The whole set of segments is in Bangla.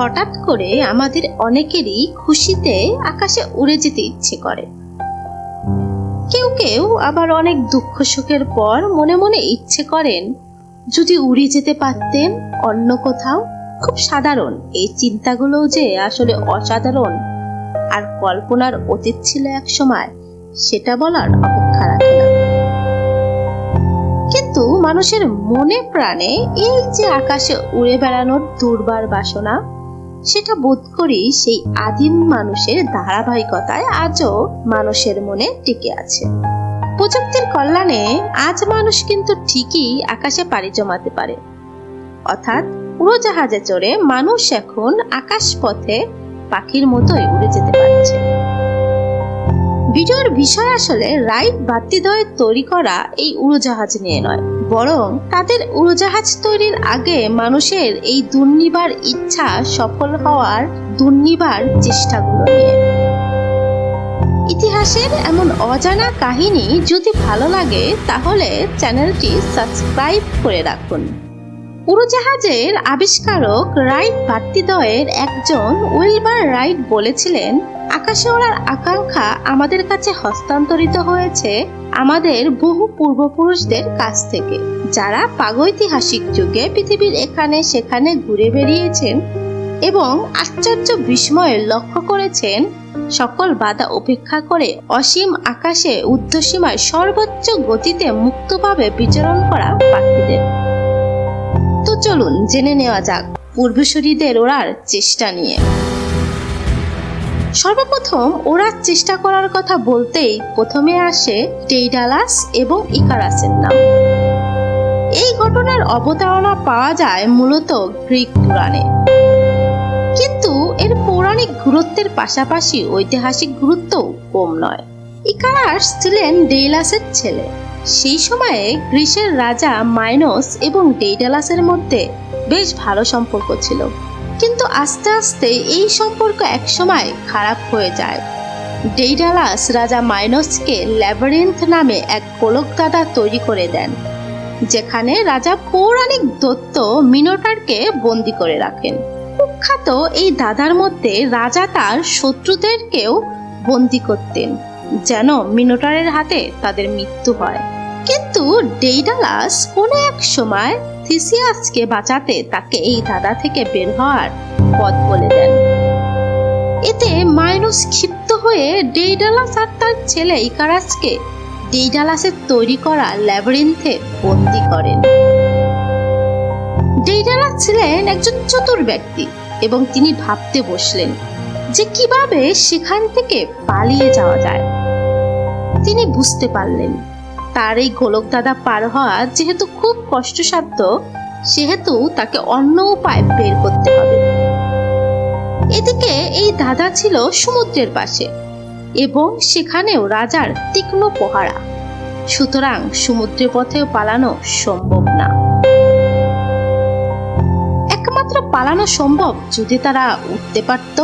হঠাৎ করে আমাদের অনেকেরই খুশিতে আকাশে উড়ে যেতে ইচ্ছে করে। কেউ কেউ আবার অনেক দুঃখ সুখের পর মনে মনে ইচ্ছে করেন, যদি উড়ে যেতে পারতেন অন্য কোথাও। খুব সাধারণ এই চিন্তাগুলোও যে আসলে অসাধারণ। আর কল্পনার অতীত ছিল এক সময়, সেটা বলার অপেক্ষা রাখে না। কিন্তু মানুষের মনে প্রাণে এই যে আকাশে উড়ে বেড়ানোর দুর্বার বাসনা সেটা বোধ করি সেই আদিম মানুষের ধারাবাহিকতায় আজও মানুষের মনে টিকে আছে। প্রযুক্তির কল্যাণে আজ মানুষ কিন্তু ঠিকই আকাশে পাড়ি জমাতে পারে। অর্থাৎ উড়োজাহাজে চড়ে মানুষ এখন আকাশ পথে পাখির মতোই উড়ে যেতে পারছে। ভিডিওর বিষয় আসলে রাইট বাতিদয় তৈরি করা এই উড়োজাহাজ নিয়ে নয়। বরং তাদের উড়োজাহাজ তৈরির আগে মানুষের এই দুর্নিবার ইচ্ছা সফল হওয়ার দুর্নিবার চেষ্টাগুলো নিয়ে। ইতিহাসের এমন অজানা কাহিনী যদি ভালো লাগে, তাহলে চ্যানেলটি সাবস্ক্রাইব করে রাখুন। উড়োজাহাজের আবিষ্কারক রাইট ভাতৃদ্বয়ের একজন উইলবার রাইট বলেছিলেন আকাশে ওড়ার আকাঙ্ক্ষা আমাদের কাছে হস্তান্তরিত হয়েছে আমাদের বহু পূর্বপুরুষদের কাছ থেকে। যারা প্রাগৈতিহাসিক যুগে পৃথিবীর এখানে সেখানে ঘুরে বেরিয়েছেন এবং আশ্চর্য বিস্ময়ে লক্ষ্য করেছেন, সকল বাধা উপেক্ষা করে অসীম আকাশে ঊর্ধ্বসীমায় সর্বোচ্চ গতিতে মুক্তভাবে বিচরণ করা পাখিদের চলুন জেনে নেওয়া যাক পূর্বসূরীদের ওড়ার চেষ্টা নিয়ে। সর্বপ্রথম ওড়ার চেষ্টা করার কথা বলতেই প্রথমে আসে টেইডালাস এবং ইকারাসের নাম। এই ঘটনার অবতারণা পাওয়া যায় মূলত গ্রিক পুরাণে। কিন্তু এর পৌরাণিক গুরুত্বের পাশাপাশি ঐতিহাসিক গুরুত্বও কম নয়। ইকারাস ছিলেন ডেইলাসের ছেলে। সেই সময়ে গ্রিসের রাজা মাইনস এবং ডেইডালাসের মধ্যে বেশ ভালো সম্পর্ক ছিল। কিন্তু আস্তে আস্তে এই সম্পর্ক একসময় খারাপ হয়ে যায়। ডেইডালাস রাজা মাইনসকে ল্যাবারিন্থ নামে এক গোলকদাদা তৈরি করে দেন, যেখানে রাজা পৌরাণিক দত্ত মিনোটারকে বন্দি করে রাখেন। কুখ্যাত এই দাদার মধ্যে রাজা তার শত্রুদেরকেও বন্দি করতেন। যেন মিনোটারের হাতে তাদের মৃত্যু হয়। কিন্তু ডেইডালাস কোনো এক সময় থিসিয়াসকে বাঁচাতে তাকে এই দাদা থেকে বের হওয়ার পথ বলে দেন। এতে মাইনুস ক্ষিপ্ত হয়ে ডেইডালাস আর তার ছেলে ইকারাসকে ডেইডালাসের তৈরি করা ল্যাবরিন্থে বন্দি করেন। ডেইডালাস ছিলেন একজন চতুর ব্যক্তি এবং তিনি ভাবতে বসলেন যে কীভাবে সেখান থেকে পালিয়ে যাওয়া যায়। তিনি বুঝতে পারলেন। তার এই গোলক দাদা পার হওয়া যেহেতু খুব কষ্টসাধ্য, সেহেতু তাকে অন্য উপায় বের করতে হবে। এদিকে এই দাদা ছিল সমুদ্রের পাশে এবং সেখানেও রাজার তীক্ষ্ণ পহারা সুতরাং সমুদ্র পথেও পালানো সম্ভব না। একমাত্র পালানো সম্ভব যদি তারা উঠতে পারত।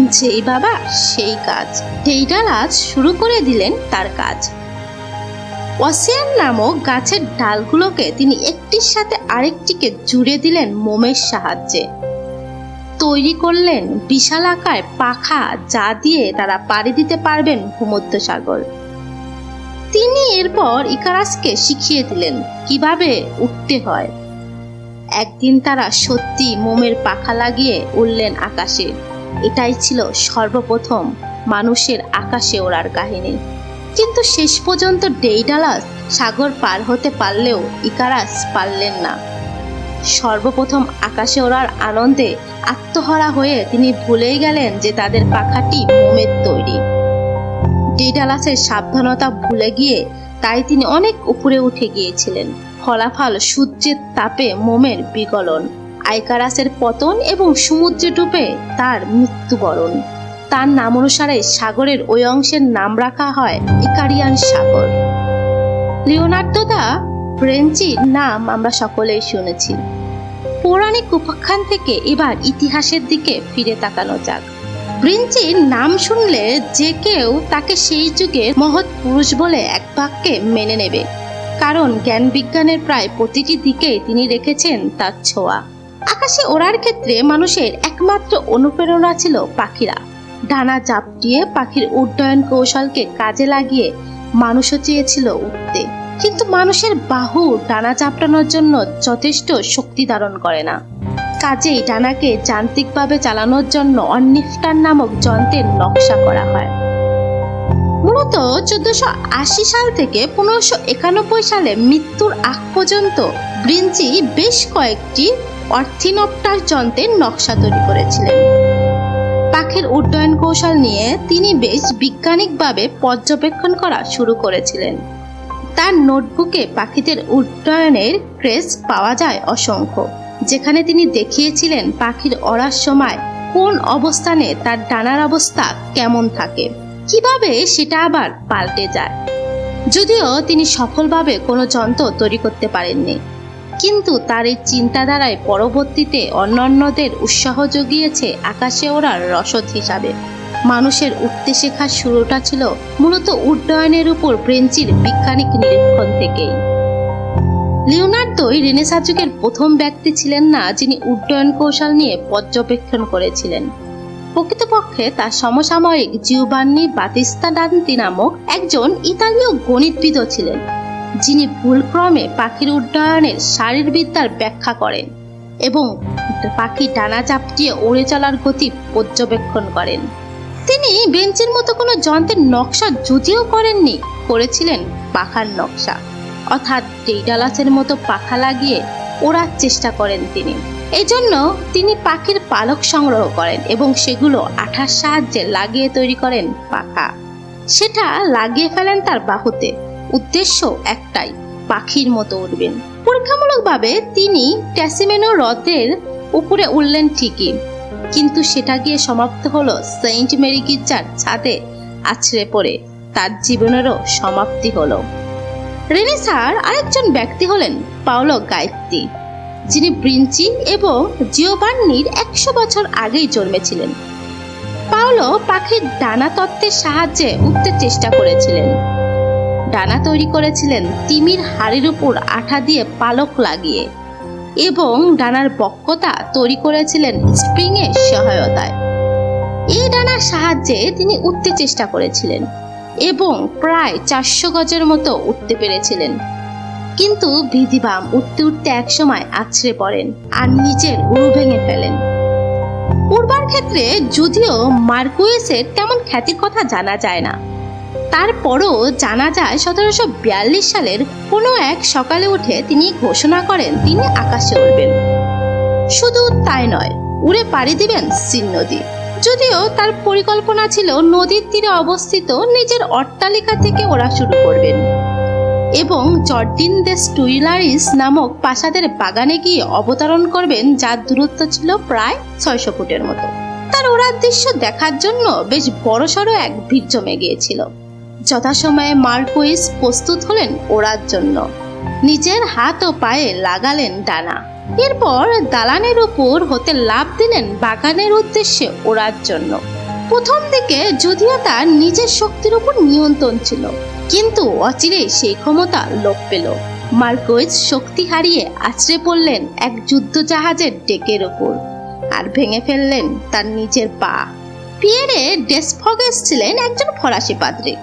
যেই বাবা সেই কাজ। ডেইডালাস শুরু করে দিলেন তার কাজ। অসিয়ান নামক গাছের ডালগুলোকে তিনি একটির সাথে আরেকটিকে জুড়ে দিলেন মোমের সাহায্যে। তৈরি করলেন বিশাল আকার পাখা যা দিয়ে তারা পাড়ি দিতে পারবেন ভূমধ্য সাগর। তিনি এরপর ইকারাসকে শিখিয়ে দিলেন কীভাবে উঠতে হয়। একদিন তারা সত্যি মোমের পাখা লাগিয়ে উঠলেন আকাশে। এটাই ছিল সর্বপ্রথম মানুষের আকাশে ওড়ার কাহিনী। কিন্তু শেষ পর্যন্ত ডেইডালাস সাগর পার হতে পারলেও ইকারাস পারলেন না। সর্বপ্রথম আকাশে ওড়ার আনন্দে আত্মহরা হয়ে তিনি ভুলেই গেলেন যে তাদের পাখাটি মোমের তৈরি। ডেইডালাসের সাবধানতা ভুলে গিয়ে তাই তিনি অনেক উপরে উঠে গিয়েছিলেন। ফলাফল সূর্যের তাপে মোমের বিগলন। আইকারাসের পতন এবং সমুদ্রে ডুবে তার মৃত্যুবরণ। তার নাম অনুসারে সাগরের ওই অংশের নাম রাখা হয় ইকারিয়ান সাগর। লিওনার্দো দা ফ্রেঞ্চির নাম আমরা সকলেই শুনেছি। পৌরাণিক উপাখ্যান থেকে এবার ইতিহাসের দিকে ফিরে তাকানো যাক। প্রিন্সির নাম শুনলে যে কেউ তাকে সেই যুগের মহৎ পুরুষ বলে এক বাক্যে মেনে নেবে। কারণ জ্ঞান বিজ্ঞানের প্রায় প্রতিটি দিকেই তিনি রেখেছেন তার ছোঁয়া। আকাশে ওড়ার ক্ষেত্রে মানুষের একমাত্র অনুপ্রেরণা ছিল পাখিরা। ডানা চাপটিয়ে পাখির উড্ডয়ন কৌশলকে কাজে লাগিয়ে মানুষও চেয়েছিল উঠতে কিন্তু মানুষের বাহু ডানা চাপটানোর জন্য যথেষ্ট শক্তি ধারণ করে না। কাজেই ডানাকে যান্ত্রিকভাবে চালানোর জন্য অন্নিফটার নামক যন্ত্রের নকশা করা হয়। মূলত চোদ্দশো আশি সাল থেকে পনেরোশো একানব্বই সালে মৃত্যুর আগ পর্যন্ত ব্রিঞ্চি বেশ কয়েকটি অর্থিনপ্টার যন্ত্রের নকশা তৈরি করেছিলেন। পাখির উড্ডয়ন কৌশল নিয়ে তিনি বেশ বিজ্ঞানিকভাবে পর্যবেক্ষণ করা শুরু করেছিলেন। তার নোটবুকে পাখিদের উড্ডয়নের ক্রেজ পাওয়া যায় অসংখ্য, যেখানে তিনি দেখিয়েছিলেন পাখির অড়ার সময় কোন অবস্থানে তার ডানার অবস্থা কেমন থাকে, কীভাবে সেটা আবার পাল্টে যায়। যদিও তিনি সফলভাবে কোনো যন্ত্র তৈরি করতে পারেননি। কিন্তু তার এই চিন্তাধারায় পরবর্তীতে অন্যান্যদের উৎসাহ জুগিয়েছে আকাশে ওড়ার রসদ হিসাবে। মানুষের উঠতে শেখার শুরুটা ছিল মূলত উড্ডয়নের উপর ব্রেঞ্চির বৈজ্ঞানিক নিরীক্ষণ থেকেই। লিওনার্দোই রেনেসা যুগের প্রথম ব্যক্তি ছিলেন না, যিনি উড্ডয়ন কৌশল নিয়ে পর্যবেক্ষণ করেছিলেন। প্রকৃতপক্ষে তার সমসাময়িক জিওবান্নি বাতিস্তা ডান্তি নামক একজন ইতালীয় গণিতবিদও ছিলেন। যিনি ভুলক্রমে পাখির উড্ডয়নের শারীরবিদ্যার ব্যাখ্যা করেন এবং পাখি ডানা চাপটিয়ে উড়ে চলার গতি পর্যবেক্ষণ করেন। তিনি বেঞ্চের মতো কোনো যন্ত্রের নকশা যদিও করেননি, করেছিলেন পাখার নকশা। অর্থাৎ ডেইডালাসের মতো পাখা লাগিয়ে ওড়ার চেষ্টা করেন তিনি। এই জন্য তিনি পাখির পালক সংগ্রহ করেন এবং সেগুলো আঠার সাহায্যে লাগিয়ে তৈরি করেন পাখা। সেটা লাগিয়ে ফেলেন তার বাহুতে। উদ্দেশ্য একটাই, পাখির মতো উঠবেন পরীক্ষামূলকভাবে তিনি ট্যাসিমেনো হ্রদের উপরে উঠলেন ঠিকই, কিন্তু সেটা গিয়ে সমাপ্ত হলো সেন্ট মেরি গির্জার ছাদে আছড়ে পড়ে। তার জীবনেরও সমাপ্তি হলো। রেনেসার আরেকজন ব্যক্তি হলেন পাওলো গায়ত্রী। যিনি ব্রিঞ্চি এবং জিওবান্নির একশো বছর আগেই জন্মেছিলেন। পাওলো পাখির ডানা তত্ত্বের সাহায্যে উঠতে চেষ্টা করেছিলেন। ডানা তৈরি করেছিলেন তিমির হাড়ির উপর আঠা দিয়ে পালক লাগিয়ে এবং ডানার বক্রতা তৈরি করেছিলেন স্প্রিং এর সহায়তায়। এই ডানার সাহায্যে তিনি উঠতে চেষ্টা করেছিলেন এবং প্রায় চারশো গজের মতো উঠতে পেরেছিলেন। কিন্তু বিধিবাম উঠতে উঠতে একসময় আছড়ে পড়েন আর নিজের উড়ু ভেঙে ফেলেন। উড়বার ক্ষেত্রে যদিও মার্কুয়েসের তেমন খ্যাতির কথা জানা যায় না। তারপরও জানা যায় সতেরোশো বিয়াল্লিশ সালের কোনো এক সকালে উঠে তিনি ঘোষণা করেন, তিনি আকাশে উঠবেন শুধু তাই নয়, উড়ে পাড়ি দিবেন সিন নদী। যদিও তার পরিকল্পনা ছিল নদীর তীরে অবস্থিত নিজের অট্টালিকা থেকে ওরা শুরু করবেন। এবং জর্ডিন দে স্টুইলারিস নামক প্রাসাদের বাগানে গিয়ে অবতরণ করবেন, যার দূরত্ব ছিল প্রায় ছয়শো ফুটের মতো। তার ওড়ার দৃশ্য দেখার জন্য বেশ বড়সড় এক ভিড় জমে গিয়েছিল। যথাসময়ে মার্কুইস প্রস্তুত হলেন ওড়ার জন্য। নিজের হাত ও পায়ে লাগালেন ডানা। এরপর দালানের উপর হতে লাভ দিলেন বাগানের উদ্দেশ্যে ওড়ার জন্য। প্রথম দিকে যদিও তার নিজের শক্তির উপর নিয়ন্ত্রণ ছিল, কিন্তু অচিরেই সেই ক্ষমতা লোপ পেল। মার্কোয়েজ শক্তি হারিয়ে আছড়ে পড়লেন এক যুদ্ধ জাহাজের ডেকের উপর আর ভেঙে ফেললেন তার নিজের পা। পিয়েরে ডেসফগেস ছিলেন একজন ফরাসি পাদ্রী।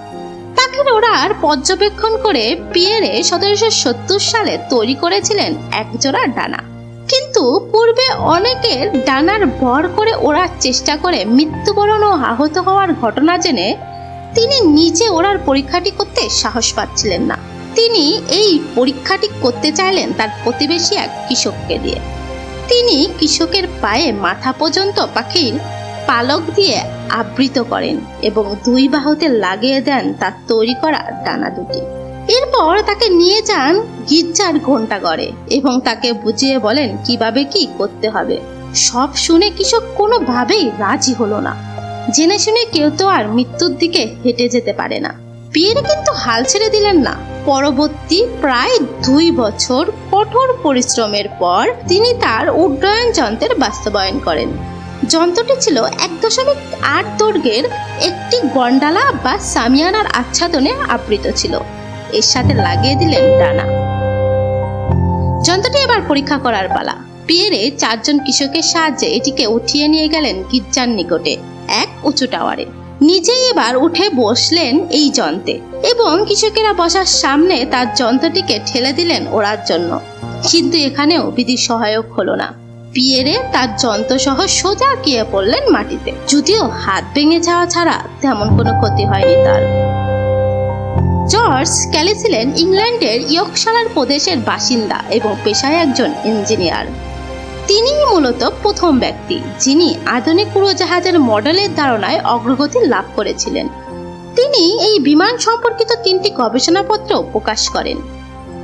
পাখির ওড়ার পর্যবেক্ষণ করে পিয়েরে সতেরোশো সত্তর সালে তৈরি করেছিলেন একজোড়া ডানা। কিন্তু পূর্বে অনেকের ডানার ভর করে ওড়ার চেষ্টা করে মৃত্যুবরণ ও আহত হওয়ার ঘটনা জেনে তিনি নিজে ওড়ার পরীক্ষাটি করতে সাহস পাচ্ছিলেন না। তিনি এই পরীক্ষাটি করতে চাইলেন তার প্রতিবেশী এক কৃষককে দিয়ে। তিনি কৃষকের পায়ে মাথা পর্যন্ত পাখির পালক দিয়ে আবৃত করেন এবং দুই বাহুতে লাগিয়ে দেন তার তৈরি করা ডানা দুটি। এরপর তাকে নিয়ে যান গির্জার ঘন্টাঘরে এবং তাকে বুঝিয়ে বলেন কীভাবে কি করতে হবে। সব শুনে কৃষক কোনোভাবেই রাজি হলো না। জেনে শুনে কেউ তো আর মৃত্যুর দিকে হেঁটে যেতে পারে না। পিয়েরে কিন্তু হাল ছেড়ে দিলেন না। পরবর্তী প্রায় দুই বছর কঠোর পরিশ্রমের পর তিনি তার উড্ডয়ন যন্ত্রের বাস্তবায়ন করেন। যন্ত্রটি ছিল এক দশমিক আট দৈর্ঘ্যের একটি গন্ডালা বা সামিয়ানার আচ্ছাদনে আবৃত ছিল। এর সাথে লাগিয়ে দিলেন ডানা যন্ত্রটি এবার পরীক্ষা করার পালা। পিয়েরে চারজন কৃষকের সাহায্যে এটিকে উঠিয়ে নিয়ে গেলেন গির্জার নিকটে, এক উঁচু টাওয়ারে। নিজেই এবার উঠে বসলেন এই যন্ত্রে এবং কৃষকেরা বসার সামনে তার যন্ত্রটিকে ঠেলে দিলেন ওড়ার জন্য। কিন্তু এখানেও বিধি সহায়ক হলো না। পিয়েরে তার যন্ত্র সহ সোজা গিয়ে পড়লেন মাটিতে। যদিও হাত ভেঙে যাওয়া ছাড়া তেমন কোনো ক্ষতি হয়নি তার। জর্জ ক্যালি ছিলেন ইংল্যান্ডের ইয়র্কশায়ার প্রদেশের বাসিন্দা এবং পেশায় একজন ইঞ্জিনিয়ার। তিনিই মূলত প্রথম ব্যক্তি, যিনি আধুনিক উড়োজাহাজের মডেলের ধারণায় অগ্রগতি লাভ করেছিলেন। তিনি এই বিমান সম্পর্কিত তিনটি গবেষণাপত্র প্রকাশ করেন।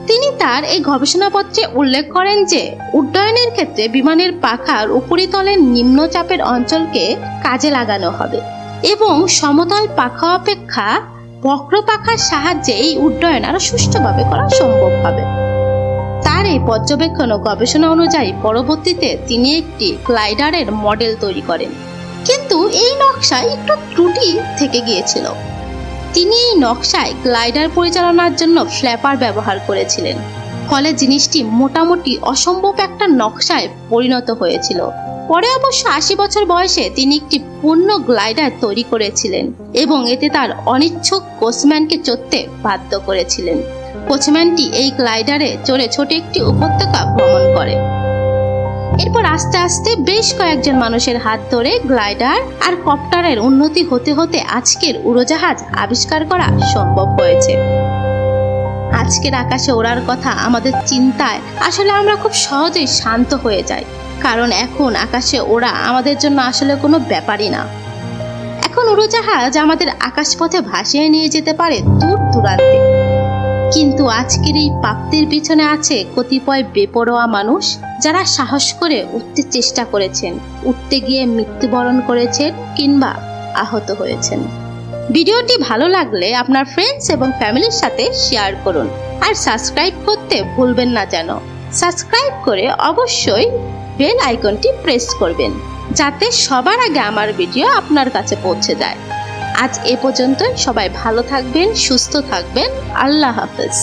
তিনি তার এই গবেষণাপত্রে উল্লেখ করেন যে, উড্ডয়নের ক্ষেত্রে বিমানের পাখার উপরিতলের নিম্নচাপের অঞ্চলকে কাজে লাগানো হবে এবং সমতল পাখা অপেক্ষা বক্র পাখার সাহায্যে এই উড্ডয়ন আরও সুষ্ঠুভাবে করা সম্ভব হবে। তার এই পর্যবেক্ষণ ও গবেষণা অনুযায়ী পরবর্তীতে তিনি একটি গ্লাইডারের মডেল তৈরি করেন। কিন্তু এই নকশায় একটু ত্রুটি থেকে গিয়েছিল। তিনি এই নকশায় গ্লাইডার পরিচালনার জন্য ফ্ল্যাপার ব্যবহার করেছিলেন। ফলে জিনিসটি মোটামুটি অসম্ভব একটা নকশায় পরিণত হয়েছিল। পরে অবশ্য আশি বছর বয়সে তিনি একটি পূর্ণ গ্লাইডার তৈরি করেছিলেন এবং এতে তার অনিচ্ছুক কোচম্যানকে চড়তে বাধ্য করেছিলেন। কোচম্যানটি এই গ্লাইডারে চড়ে ছোট একটি উপত্যকা ভ্রমণ করে। এরপর আস্তে আস্তে বেশ কয়েকজন মানুষের হাত ধরে গ্লাইডার আর কপ্টারের উন্নতি হতে হতে আজকের উড়োজাহাজ আবিষ্কার করা সম্ভব হয়েছে। আজকের আকাশে ওড়ার কথা আমাদের চিন্তায় আসলে আমরা খুব সহজেই শান্ত হয়ে যাই, কারণ এখন আকাশে ওড়া আমাদের জন্য আসলে কোনো ব্যাপারই না। এখন উড়োজাহাজ আমাদের আকাশপথে ভাসিয়ে নিয়ে যেতে পারে দূর দূরান্তে। কিন্তু আজকের এই প্রাপ্তির পিছনে আছে কতিপয় বেপরোয়া মানুষ। যারা সাহস করে উঠতে চেষ্টা করেছেন, উঠতে গিয়ে মৃত্যুবরণ করেছেন কিংবা আহত হয়েছেন। ভিডিওটি ভালো লাগলে আপনার ফ্রেন্ডস এবং ফ্যামিলির সাথে শেয়ার করুন। আর সাবস্ক্রাইব করতে ভুলবেন না যেন। সাবস্ক্রাইব করে অবশ্যই বেল আইকনটি প্রেস করবেন, যাতে সবার আগে আমার ভিডিও আপনার কাছে পৌঁছে যায়। আজ এ পর্যন্ত সবাই ভালো থাকবেন, সুস্থ থাকবেন। আল্লাহ হাফেজ।